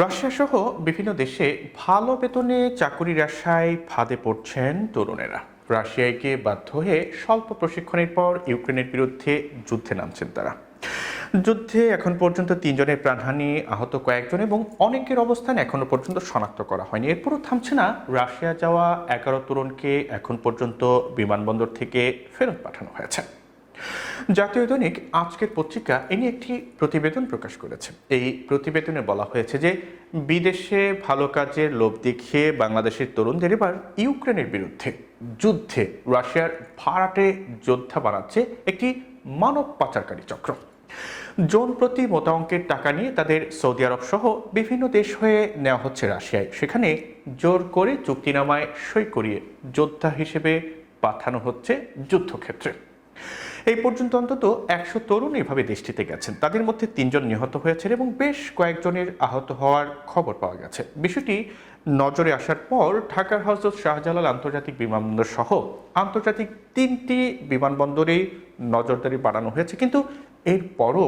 Russia সহ বিভিন্ন দেশে ভালো বেতনে চাকুরির আশায় ফাঁদে পড়ছেন তরুণেরা। রাশিয়ায় গিয়ে বাধ্য হয়ে স্বল্প প্রশিক্ষণের পর ইউক্রেনের বিরুদ্ধে যুদ্ধে নামছেন তারা। যুদ্ধে এখন পর্যন্ত তিনজনের প্রাণহানি, আহত কয়েকজন এবং অনেকের অবস্থান এখনও পর্যন্ত শনাক্ত করা হয়নি। এরপরও থামছে না, রাশিয়া যাওয়া এগারো তরুণকে এখন পর্যন্ত বিমানবন্দর থেকে ফেরত পাঠানো হয়েছে। জাতীয় দৈনিক আজকের পত্রিকা এ নিয়ে একটি প্রতিবেদন প্রকাশ করেছে। এই প্রতিবেদনে বলা হয়েছে যে, বিদেশে ভালো কাজের লোভ দেখিয়ে বাংলাদেশের তরুণদের এবার ইউক্রেনের বিরুদ্ধে যুদ্ধে রাশিয়ার ভাড়াটে যোদ্ধা বানাচ্ছে একটি মানব পাচারকারী চক্র। জন প্রতি মোটা অঙ্কের টাকা নিয়ে তাদের সৌদি আরব সহ বিভিন্ন দেশ হয়ে নেওয়া হচ্ছে রাশিয়ায়। সেখানে জোর করে চুক্তিনামায় সই করিয়ে যোদ্ধা হিসেবে পাঠানো হচ্ছে যুদ্ধক্ষেত্রে। এই পর্যন্ত অন্তত একশো তরুণ এভাবে দেশটিতে গেছেন। তাদের মধ্যে তিনজন নিহত হয়েছেন এবং বেশ কয়েকজনের আহত হওয়ার খবর পাওয়া গেছে। বিষয়টি নজরে আসার পর ঢাকার হজরত শাহজালাল আন্তর্জাতিক বিমানবন্দর সহ আন্তর্জাতিক তিনটি বিমানবন্দরেই নজরদারি বাড়ানো হয়েছে। কিন্তু এরপরও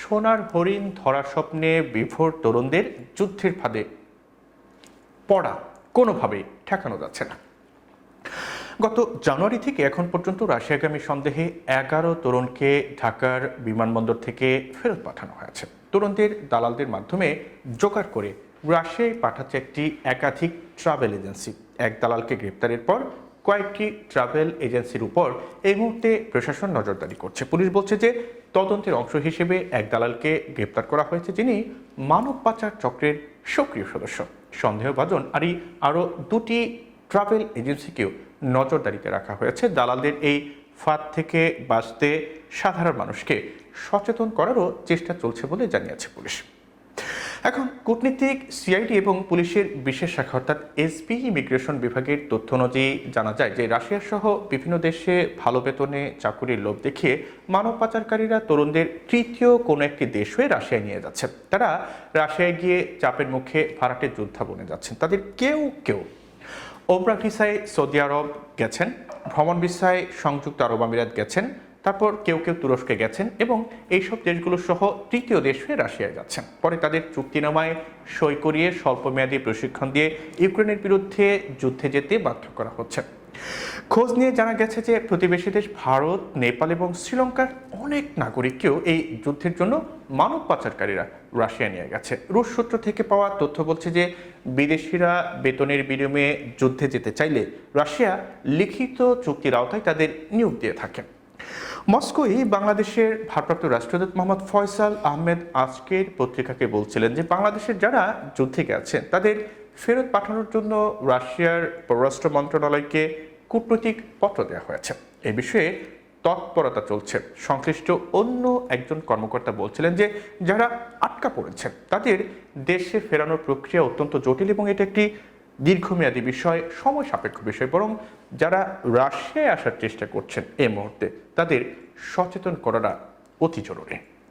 সোনার হরিণ ধরার স্বপ্নে বিভোর তরুণদের যুদ্ধের ফাঁদে পড়া কোনোভাবেই ঠেকানো যাচ্ছে না। গত জানুয়ারি থেকে এখন পর্যন্ত রাশিয়াগামী সন্দেহে এগারো তরুণকে ঢাকার বিমানবন্দর থেকে ফেরত পাঠানো হয়েছে। তরুণদের দালালদের মাধ্যমে জোগাড় করে রাশিয়ায় পাঠাচ্ছে একটি একাধিক ট্রাভেল এজেন্সি। এক দালালকে গ্রেপ্তারের পর কয়েকটি ট্রাভেল এজেন্সির উপর এই মুহূর্তে প্রশাসন নজরদারি করছে। পুলিশ বলছে যে তদন্তের অংশ হিসেবে এক দালালকে গ্রেপ্তার করা হয়েছে যিনি মানব পাচার চক্রের সক্রিয় সদস্য। সন্দেহভাজন আর আরও দুটি ট্রাভেল এজেন্সিকেও নজরদারিতে রাখা হয়েছে। দালালদের এই ফাঁদ থেকে বাঁচতে সাধারণ মানুষকে সচেতন করারও চেষ্টা চলছে বলে জানিয়েছে পুলিশ। এখন কূটনীতিক, সিআইডি এবং পুলিশের বিশেষ শাখা অর্থাৎ এসপি ইমিগ্রেশন বিভাগের তথ্য অনুযায়ী জানা যায় যে রাশিয়া সহ বিভিন্ন দেশে ভালো বেতনে চাকুরির লোভ দেখিয়ে মানব পাচারকারীরা তরুণদের তৃতীয় কোনো একটি দেশ হয়ে রাশিয়ায় নিয়ে যাচ্ছে। তারা রাশিয়ায় গিয়ে চাপের মুখে ভাড়াটে যোদ্ধা বনে যাচ্ছেন। তাদের কেউ কেউ ওমরা সৌদি আরব গেছেন, ভ্রমণ ভিসায় সংযুক্ত আরব আমিরাত গেছেন, তারপর কেউ কেউ তুরস্কে গেছেন এবং এইসব দেশগুলো সহ তৃতীয় দেশ হয়ে রাশিয়ায় যাচ্ছেন। পরে তাদের চুক্তিনামায় সই করিয়ে স্বল্পমেয়াদী প্রশিক্ষণ দিয়ে ইউক্রেনের বিরুদ্ধে যুদ্ধে যেতে বাধ্য করা হচ্ছে। খোঁজ নিয়ে জানা গেছে যে প্রতিবেশী দেশ ভারত, নেপাল এবং শ্রীলঙ্কার অনেক নাগরিককেও এই যুদ্ধের জন্য মানব পাচারকারীরা রাশিয়া নিয়ে গেছে। রুশ সূত্র থেকে পাওয়া তথ্য বলছে যে বিদেশিরা বেতনের বিনিময়ে যুদ্ধে যেতে চাইলে রাশিয়া লিখিত চুক্তির আওতায় তাদের নিয়োগ দিয়ে থাকে। মস্কোই বাংলাদেশের ভারপ্রাপ্ত রাষ্ট্রদূত মোহাম্মদ ফয়সাল আহমেদ আজকের পত্রিকাকে বলছিলেন যে বাংলাদেশের যারা যুদ্ধে গেছেন, তাদের ফেরত পাঠানোর জন্য রাশিয়ার পররাষ্ট্র মন্ত্রণালয়কে কূটনৈতিক পত্র দেওয়া হয়েছে। এ বিষয়ে তৎপরতা চলছে। সংশ্লিষ্ট অন্য একজন কর্মকর্তা বলছিলেন যে যারা আটকা পড়েছেন, তাদের দেশে ফেরানোর প্রক্রিয়া অত্যন্ত জটিল এবং এটা একটি দীর্ঘমেয়াদী বিষয় সময় সাপেক্ষ বিষয়, বরং যারা রাশিয়ায় আসার চেষ্টা করছেন এই মুহূর্তে, তাদের সচেতন করাটা অতি জরুরি।